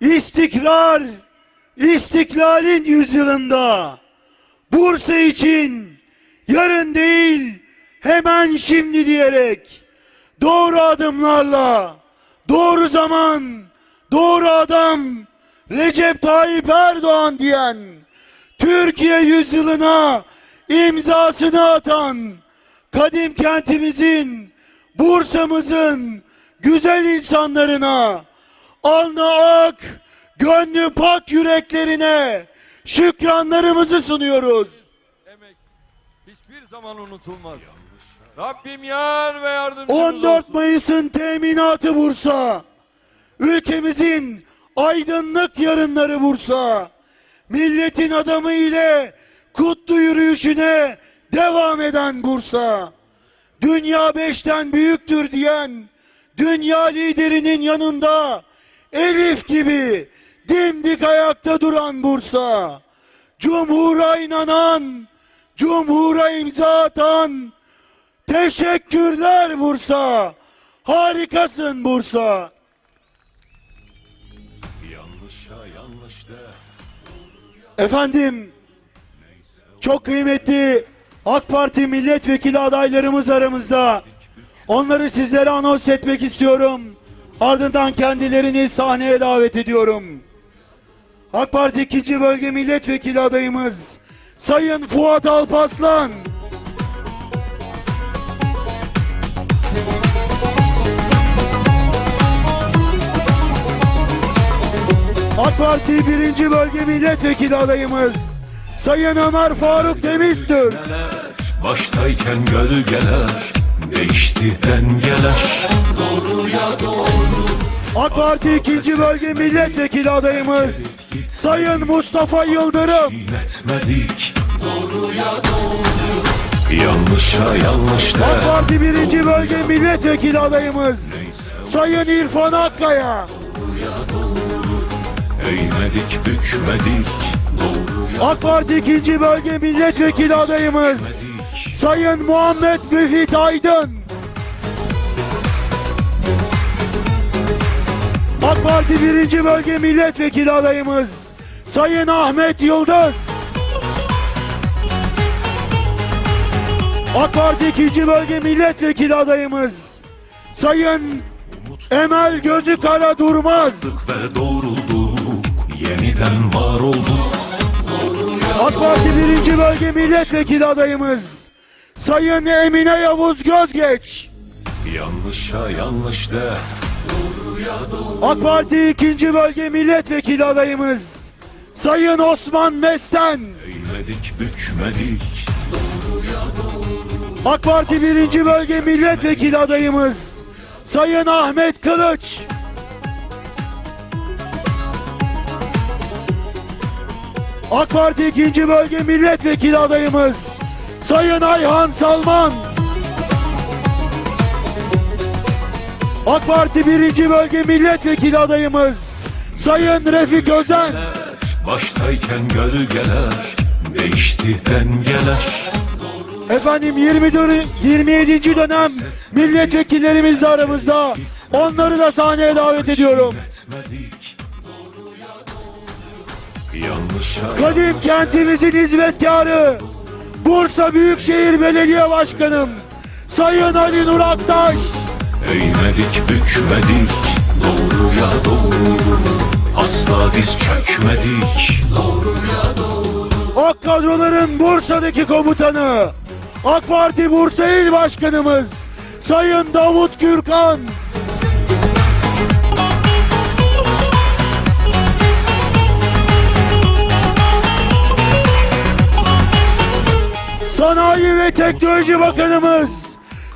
istikrar, istiklalin yüzyılında Bursa için yarın değil hemen şimdi diyerek doğru adımlarla doğru zaman doğru adam Recep Tayyip Erdoğan diyen Türkiye yüzyılına imzasını atan kadim kentimizin Bursa'mızın güzel insanlarına alnı ak gönlü pak yüreklerine şükranlarımızı sunuyoruz. emek hiçbir zaman unutulmaz. Rabbim yar ve yardımcımız 14 olsun. Mayıs'ın teminatı Bursa. Ülkemizin aydınlık yarınları Bursa. Milletin adamı ile kutlu yürüyüşüne devam eden Bursa. Dünya beşten büyüktür diyen dünya liderinin yanında Elif gibi dimdik ayakta duran Bursa. Cumhur'a inanan, Cumhur'a imza atan, Teşekkürler Bursa. Harikasın Bursa. Yanlışa yanlış de Efendim çok kıymetli AK Parti milletvekili adaylarımız aramızda. Onları sizlere anons etmek istiyorum. Ardından kendilerini sahneye davet ediyorum. AK Parti 2. Bölge Milletvekili adayımız Sayın Fuat Alpaslan. AK Parti 1. Bölge Milletvekili adayımız Sayın Ömer Faruk Temiztürk. Baştayken gölgeler Değişti dengeler Doğruya doğru AK Parti 2. Bölge Milletvekili adayımız Sayın Mustafa Yıldırım. Çiğnetmedik Doğruya doğru Yanlışa yanlış de AK Parti 1. Bölge Milletvekili adayımız Sayın İrfan Akkaya. Eğmedik bükmedik Doğruya AK Parti 2. Bölge Milletvekili adayımız Sayın Muhammed Müfit Aydın. AK Parti 1. Bölge Milletvekili adayımız Sayın Ahmet Yıldız. AK Parti 2. Bölge Milletvekili adayımız Sayın Emel Gözü Kara Durmaz. ve doğrulduk Yeniden var olduk AK Parti 1. Bölge Milletvekili adayımız Sayın Emine Yavuz Gözgeç. Yanlışa yanlış de AK Parti 2. Bölge Milletvekili adayımız Sayın Osman Mesten. Eğmedik bükmedik AK Parti 1. Bölge Milletvekili adayımız Sayın Ahmet Kılıç. AK Parti 2. Bölge Milletvekili adayımız Sayın Ayhan Salman. AK Parti 1. Bölge Milletvekili adayımız Sayın Refik Özen. Baştayken gölgeler Değişti dengeler Efendim 24 27. dönem milletvekillerimiz de aramızda. Onları da sahneye davet ediyorum. Kadim kentimizin hizmetkarı Bursa Büyükşehir Belediye Başkanım Sayın Ali Nur Aktaş. Eğmedik bükmedik Doğruya doğru Asla diz çökmedik Doğruya doğru AK kadroların Bursa'daki komutanı AK Parti Bursa İl Başkanımız Sayın Davut Gürkan. Sanayi ve Teknoloji Bakanımız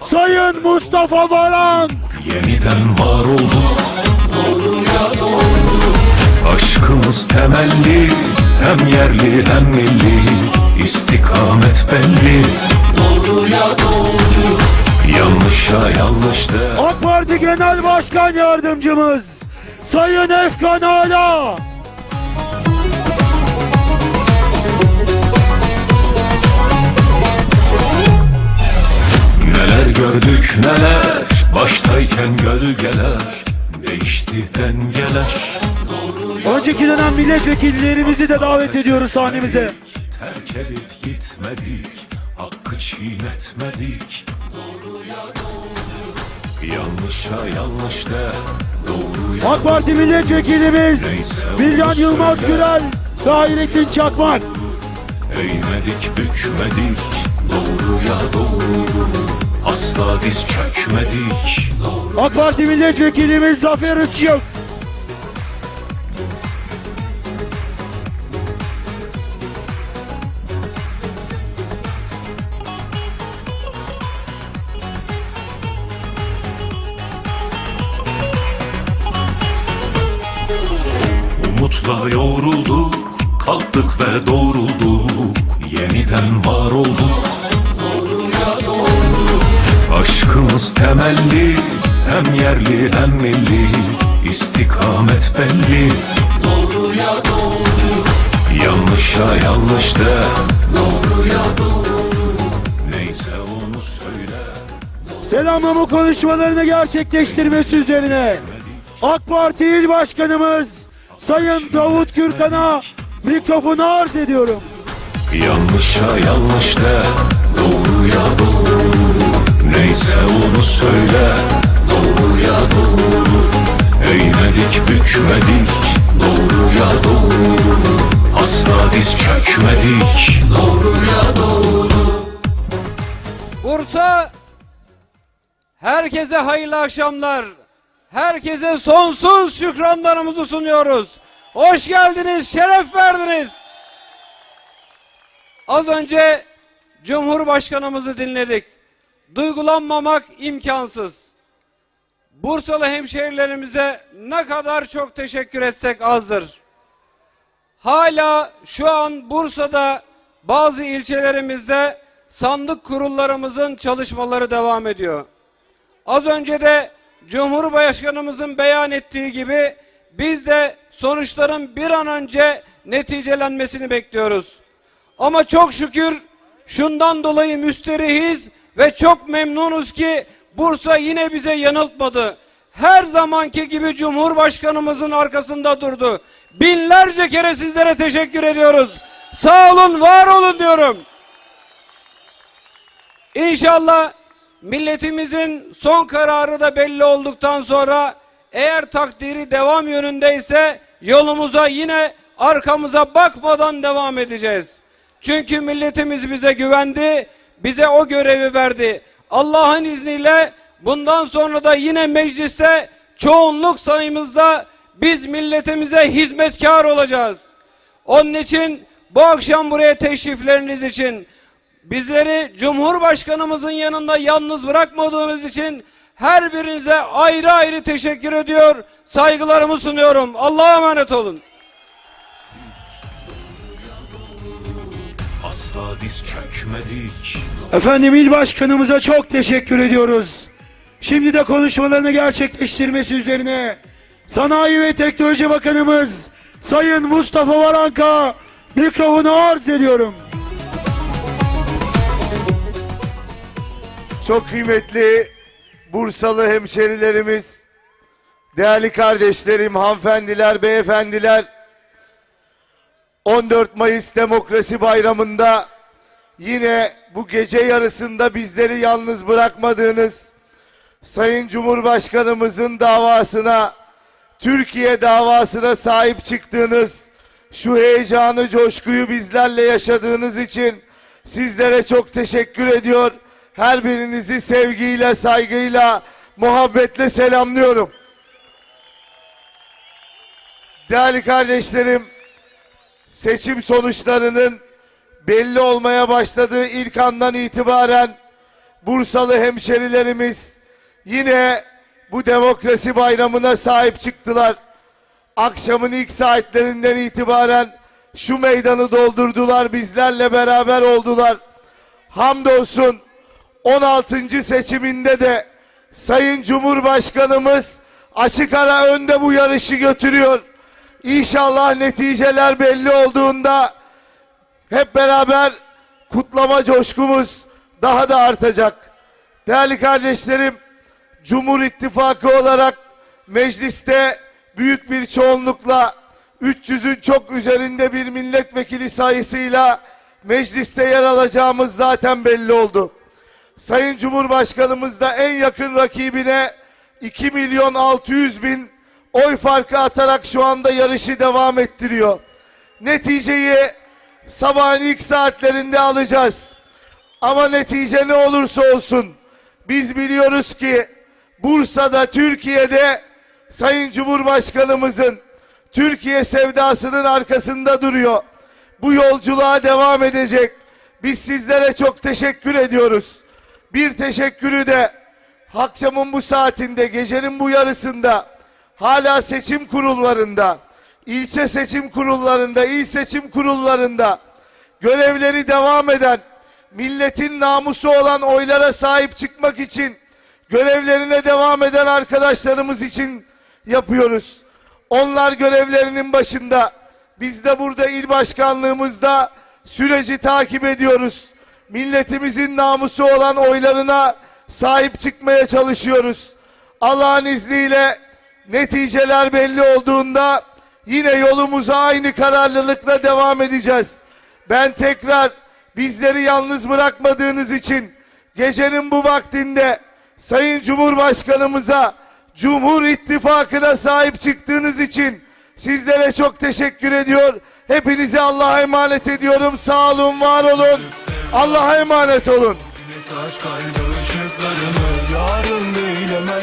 Sayın Mustafa Varank. Yeniden var olduk Doğruya doğru Aşkımız temelli Hem yerli hem milli İstikamet belli Doğruya doğru Yanlışa yanlış de AK Parti Genel Başkan Yardımcımız Sayın Efkan Ala. Gördük neler Baştayken gölgeler Değişti dengeler Önceki dönem milletvekillerimizi de davet ediyoruz sahnemize. Terk edip gitmedik Hakkı çiğnetmedik Doğruya doğru Yanlışa yanlış de Doğruya AK Parti milletvekilimiz Bilgen Yılmaz Gürel ve Hayrettin Çakmak. Eğmedik bükmedik Doğruya doğru Asla diz çökmedik. AK Parti milletvekilimiz Zafer Işık. Umutla yoğrulduk Kalktık ve doğrulduk. Yeniden var olduk Aşkımız temelli Hem yerli hem milli İstikamet belli. Doğruya doğru. Yanlışa yanlış de. Doğruya doğru. Neyse onu söyle. Selamlama konuşmalarını gerçekleştirmesi üzerine AK Parti İl Başkanımız Sayın Davut Gürkan'a mikrofonu arz ediyorum. Yanlışa yanlış de. Doğruya doğru Neyse onu söyle Doğruya doğru Eğmedik bükmedik Doğruya doğru Asla diz çökmedik Doğruya doğru Bursa herkese hayırlı akşamlar. Herkese sonsuz şükranlarımızı sunuyoruz. Hoş geldiniz, şeref verdiniz. Az önce Cumhurbaşkanımızı dinledik. Duygulanmamak imkansız. Bursalı hemşehrilerimize ne kadar çok teşekkür etsek azdır. Hala şu an Bursa'da bazı ilçelerimizde sandık kurullarımızın çalışmaları devam ediyor. Az önce de Cumhurbaşkanımızın beyan ettiği gibi biz de sonuçların bir an önce neticelenmesini bekliyoruz. Ama çok şükür şundan dolayı müsterihiz ve çok memnunuz ki Bursa yine bize yanıltmadı. Her zamanki gibi Cumhurbaşkanımızın arkasında durdu. Binlerce kere sizlere teşekkür ediyoruz. Sağ olun, var olun diyorum. İnşallah milletimizin son kararı da belli olduktan sonra eğer takdiri devam yönündeyse yolumuza yine arkamıza bakmadan devam edeceğiz. Çünkü milletimiz bize güvendi, bize o görevi verdi. Allah'ın izniyle bundan sonra da yine mecliste çoğunluk sayımızda biz milletimize hizmetkar olacağız. Onun için bu akşam buraya teşrifleriniz için bizleri Cumhurbaşkanımızın yanında yalnız bırakmadığınız için her birinize ayrı ayrı teşekkür ediyor, saygılarımı sunuyorum. Allah'a emanet olun. Asla diz çökmedik Efendim İl Başkanımıza çok teşekkür ediyoruz. Şimdi de konuşmalarını gerçekleştirmesi üzerine Sanayi ve Teknoloji Bakanımız Sayın Mustafa Varanka mikrofonu arz ediyorum. Çok kıymetli Bursalı hemşerilerimiz, değerli kardeşlerim, hanımefendiler, beyefendiler, 14 Mayıs Demokrasi Bayramı'nda yine bu gece yarısında bizleri yalnız bırakmadığınız Sayın Cumhurbaşkanımızın davasına, Türkiye davasına sahip çıktığınız, şu heyecanı, coşkuyu bizlerle yaşadığınız için sizlere çok teşekkür ediyor. Her birinizi sevgiyle, saygıyla, muhabbetle selamlıyorum. Değerli kardeşlerim, seçim sonuçlarının belli olmaya başladığı ilk andan itibaren Bursalı hemşerilerimiz yine bu demokrasi bayramına sahip çıktılar. Akşamın ilk saatlerinden itibaren şu meydanı doldurdular, bizlerle beraber oldular. Hamdolsun 16. seçiminde de Sayın Cumhurbaşkanımız açık ara önde bu yarışı götürüyor. İnşallah neticeler belli olduğunda hep beraber kutlama coşkumuz daha da artacak. Değerli kardeşlerim, Cumhur İttifakı olarak mecliste büyük bir çoğunlukla 300'ün çok üzerinde bir milletvekili sayısıyla mecliste yer alacağımız zaten belli oldu. Sayın Cumhurbaşkanımız da en yakın rakibine 2 milyon 600 bin oy farkı atarak şu anda yarışı devam ettiriyor. Neticeyi sabahın ilk saatlerinde alacağız. Ama netice ne olursa olsun biz biliyoruz ki Bursa'da, Türkiye'de Sayın Cumhurbaşkanımızın Türkiye sevdasının arkasında duruyor. Bu yolculuğa devam edecek. Biz sizlere çok teşekkür ediyoruz. Bir teşekkürü de akşamın bu saatinde, gecenin bu yarısında hala seçim kurullarında, ilçe seçim kurullarında, il seçim kurullarında görevleri devam eden, milletin namusu olan oylara sahip çıkmak için görevlerine devam eden arkadaşlarımız için yapıyoruz. Onlar görevlerinin başında. Biz de burada il başkanlığımızda süreci takip ediyoruz. Milletimizin namusu olan oylarına sahip çıkmaya çalışıyoruz. Allah'ın izniyle neticeler belli olduğunda yine yolumuza aynı kararlılıkla devam edeceğiz. Ben tekrar bizleri yalnız bırakmadığınız için gecenin bu vaktinde Sayın Cumhurbaşkanımıza, Cumhur İttifakı'na sahip çıktığınız için sizlere çok teşekkür ediyor. Hepinizi Allah'a emanet ediyorum. Sağ olun, var olun. Allah'a emanet olun. Kalbi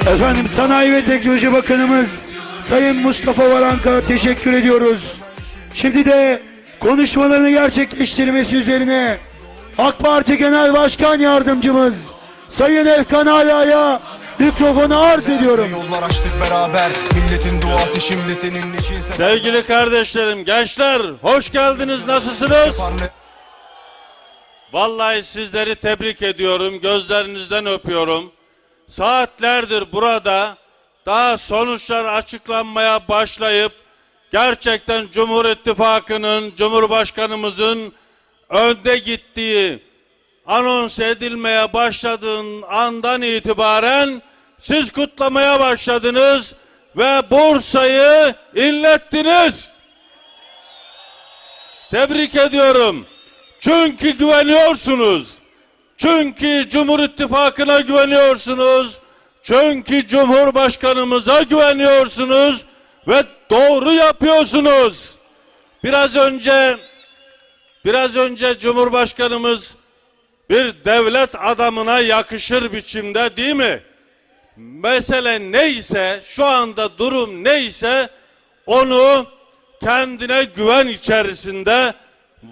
Efendim Sanayi ve Teknoloji Bakanımız Sayın Mustafa Varank'a teşekkür ediyoruz. Şimdi de konuşmalarını gerçekleştirmesi üzerine AK Parti Genel Başkan Yardımcımız Sayın Efkan Ala'ya mikrofonu arz ediyorum. Yollar açtık beraber Milletin duası şimdi senin için Sevgili kardeşlerim, gençler, hoş geldiniz. Nasılsınız? Vallahi sizleri tebrik ediyorum. Gözlerinizden öpüyorum. Saatlerdir burada daha sonuçlar açıklanmaya başlayıp gerçekten Cumhur İttifakı'nın, Cumhurbaşkanımızın önde gittiği anons edilmeye başladığın andan itibaren siz kutlamaya başladınız ve Bursa'yı inlettiniz. Tebrik ediyorum. Çünkü güveniyorsunuz. Çünkü Cumhur İttifakı'na güveniyorsunuz. Çünkü Cumhurbaşkanımıza güveniyorsunuz ve doğru yapıyorsunuz. Biraz önce biraz önce Cumhurbaşkanımız bir devlet adamına yakışır biçimde değil mi? Mesele neyse, şu anda durum neyse onu kendine güven içerisinde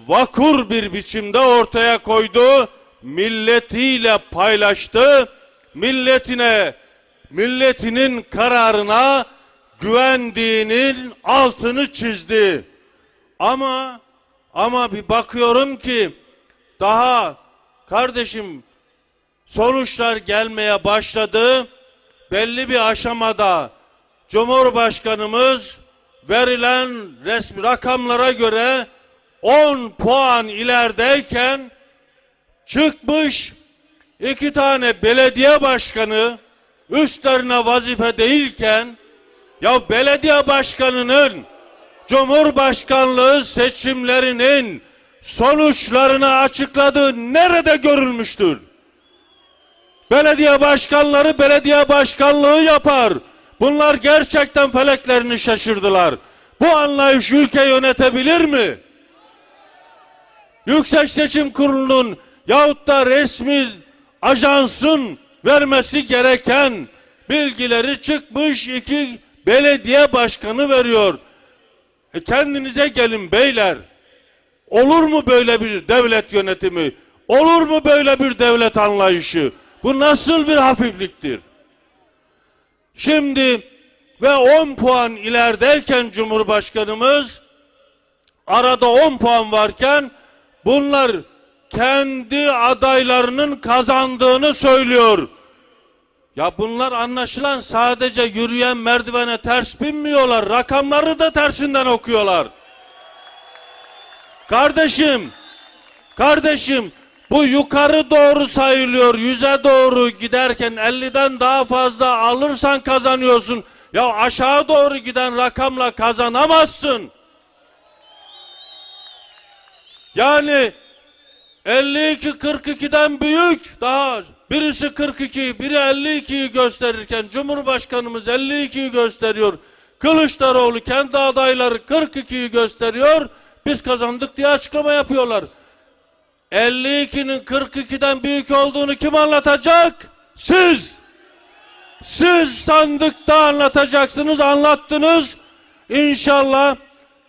vakur bir biçimde ortaya koydu. Milletiyle paylaştı. Milletine, milletinin kararına güvendiğinin altını çizdi. Ama ama bir bakıyorum ki daha kardeşim sonuçlar gelmeye başladı. Belli bir aşamada Cumhurbaşkanımız verilen resmi rakamlara göre 10 puan ilerideyken çıkmış iki tane belediye başkanı üstlerine vazife değilken ya belediye başkanının Cumhurbaşkanlığı seçimlerinin sonuçlarını açıkladığı nerede görülmüştür? Belediye başkanları belediye başkanlığı yapar. Bunlar gerçekten feleklerini şaşırdılar. Bu anlayış ülke yönetebilir mi? Yüksek Seçim Kurulu'nun yahut da resmi ajansın vermesi gereken bilgileri çıkmış iki belediye başkanı veriyor. E kendinize gelin beyler. Olur mu böyle bir devlet yönetimi? Olur mu böyle bir devlet anlayışı? Bu nasıl bir hafifliktir? Şimdi ve 10 puan ilerideyken Cumhurbaşkanımız arada 10 puan varken bunlar kendi adaylarının kazandığını söylüyor. Ya bunlar anlaşılan sadece yürüyen merdivene ters binmiyorlar. Rakamları da tersinden okuyorlar. Kardeşim, kardeşim bu yukarı doğru sayılıyor. Yüze doğru giderken 50'den daha fazla alırsan kazanıyorsun. Ya aşağı doğru giden rakamla kazanamazsın. Yani 52 42'den büyük daha birisi 42 biri 52'yi gösterirken Cumhurbaşkanımız 52'yi gösteriyor. Kılıçdaroğlu kendi adayları 42'yi gösteriyor. Biz kazandık diye açıklama yapıyorlar. 52'nin 42'den büyük olduğunu kim anlatacak? Siz. Siz sandıkta anlatacaksınız, anlattınız. İnşallah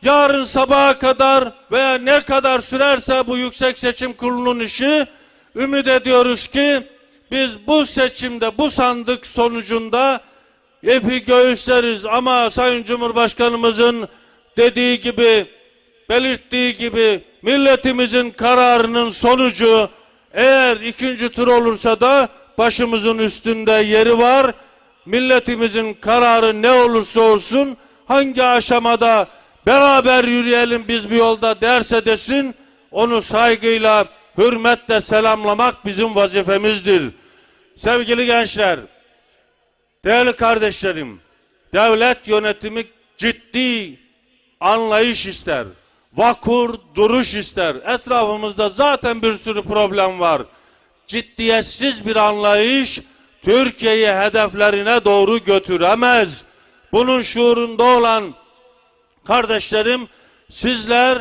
yarın sabaha kadar veya ne kadar sürerse bu Yüksek Seçim Kurulu'nun işi ümit ediyoruz ki biz bu seçimde bu sandık sonucunda ipi göğüsleriz ama Sayın Cumhurbaşkanımızın dediği gibi belirttiği gibi milletimizin kararının sonucu eğer ikinci tur olursa da başımızın üstünde yeri var. Milletimizin kararı ne olursa olsun hangi aşamada beraber yürüyelim biz bir yolda derse desin onu saygıyla hürmetle selamlamak bizim vazifemizdir. Sevgili gençler, değerli kardeşlerim, devlet yönetimi ciddi anlayış ister. Vakur duruş ister. Etrafımızda zaten bir sürü problem var. Ciddiyetsiz bir anlayış Türkiye'yi hedeflerine doğru götüremez. Bunun şuurunda olan kardeşlerim sizler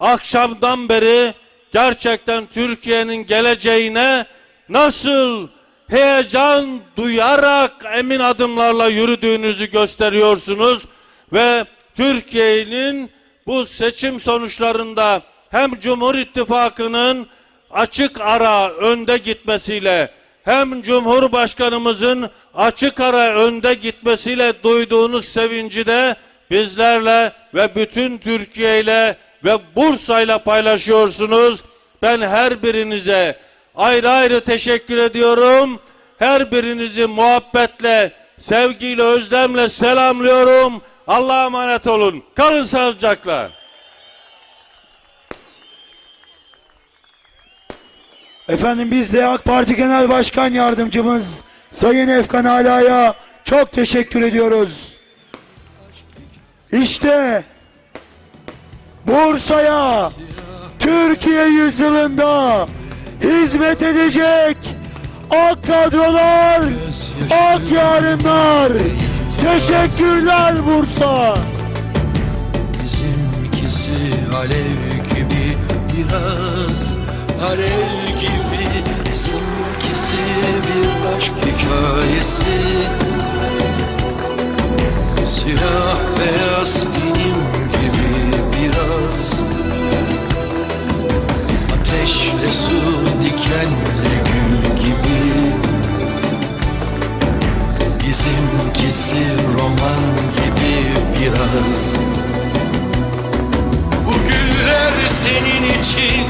akşamdan beri gerçekten Türkiye'nin geleceğine nasıl heyecan duyarak emin adımlarla yürüdüğünüzü gösteriyorsunuz ve Türkiye'nin bu seçim sonuçlarında hem Cumhur İttifakı'nın açık ara önde gitmesiyle hem Cumhurbaşkanımızın açık ara önde gitmesiyle duyduğunuz sevinci de bizlerle ve bütün Türkiye ile ve Bursa'yla paylaşıyorsunuz. Ben her birinize ayrı ayrı teşekkür ediyorum. Her birinizi muhabbetle, sevgiyle, özlemle selamlıyorum. Allah'a emanet olun. Kalın sağlıcakla. Efendim biz de AK Parti Genel Başkan Yardımcımız Sayın Efkan Ala'ya çok teşekkür ediyoruz. İşte Bursa'ya Türkiye yüzyılında hizmet edecek ak kadrolar, ak yarınlar. Teşekkürler Bursa. Bizimkisi alev gibi biraz Alev gibi Bizimkisi bir aşk hikayesi Siyah beyaz Bizimkisi roman gibi biraz. Bu güller senin için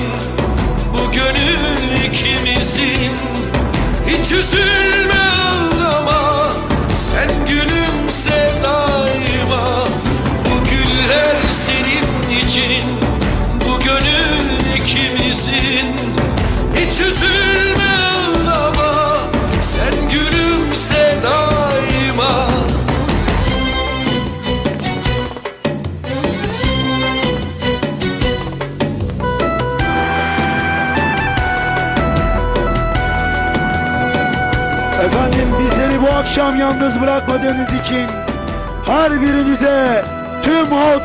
Bu gönül ikimizin. Hiç üzülme yalnız bırakmadığınız için her birinize tüm halk